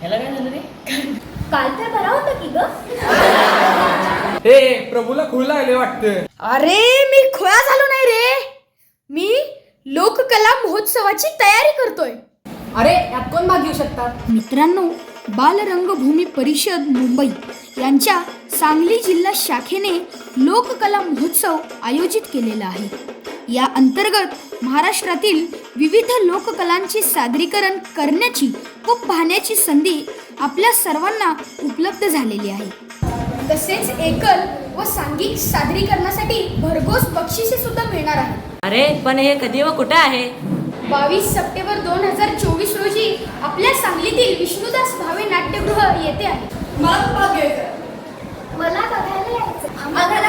ह्याला काय झालं रे? काल तर बरा होता की ग? हे प्रभूला वाटतं. अरे मी खुळा झालो नाही रे. मी लोककला महोत्सवाची तयारी करतोय. अरे यात कोण भाग घेऊ शकतात मित्रांनो बालरंगभूमी परिषद मुंबई यांच्या सांगली जिल्हा शाखेने लोककला महोत्सव आयोजित केलेला आहे. या अंतर्गत महाराष्ट्रातील विविध लोककलांचे सादरीकरण करण्याची व पाहण्याची संधी आपल्या सर्वांना उपलब्ध झालेली आहे. तसेच एकल व सांघिक सादरीकरणासाठी भरघोस बक्षिसे सुद्धा मिळणार आहे अरे पण हे कधी व कुठे आहे? बावीस सप्टेंबर दोन हजार चोवीस रोजी आपल्या सांगलीतील विष्णुदास भावे नाट्यगृह येथे आहे. मला बघायला यायचं. आम्हाला